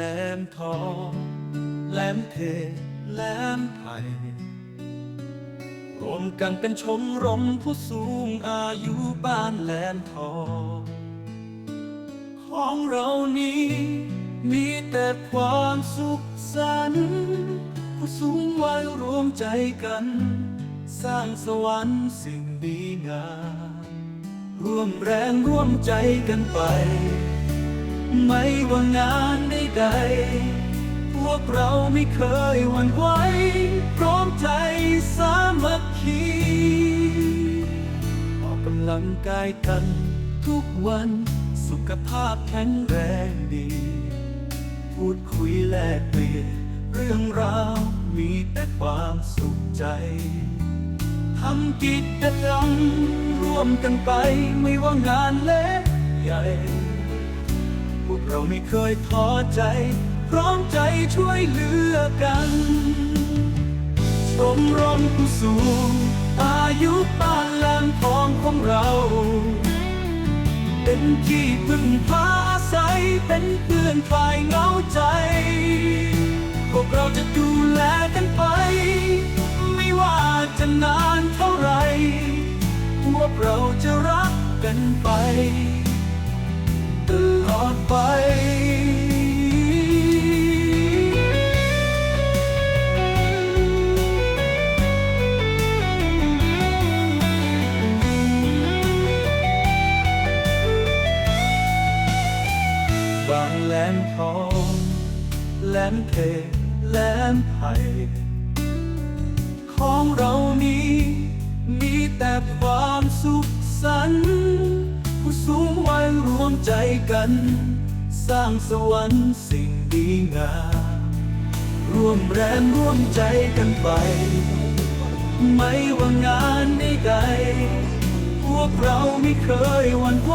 แหลมทองแหลมเพแหลมไผ่รวมกันเป็นชมรมผู้สูงอายุบ้านแหลมทอง ของเรานี้มีแต่ความสุขสันต์ผู้สูงวัยรวมใจกัน สร้างสวรรค์สิ่งดีงามร่วมแรงร่วมใจกันไป ไม่ว่างานใดๆพวกเราไม่เคยหวั่นไหวพร้อมใจสามัคคีออกกำลังกายกันทุกวันสุขภาพแข็งแรงดี พูดคุยแลกเปลี่ยนเรื่องราวมีแต่ความสุขใจทำกิจกรรมร่วมกันไปไม่ว่างานเล็กใหญ่ เราไม่เคยท้อใจ พร้อมใจช่วยเหลือกันชมรมผู้สูง อายุบ้านแหลมทองของเรา เป็นที่พึ่งพาอาศัยเป็นเพื่อนฝ่ายเหงาใจ พวกเราจะดูแลกันไป ไม่ว่าจะนานเท่าไหรพวกเราจะรักกันไป อดไป บางแหลมทองแหลมเพแหลมไผ่ของเรานี้ มีแต่ความสุขสันต์ ใจกัน สร้างสวรรค์สิ่งดีงามร่วมแรงร่วมใจกันไป ไม่ว่างานใดๆพวกเราไม่เคยหวั่นไหว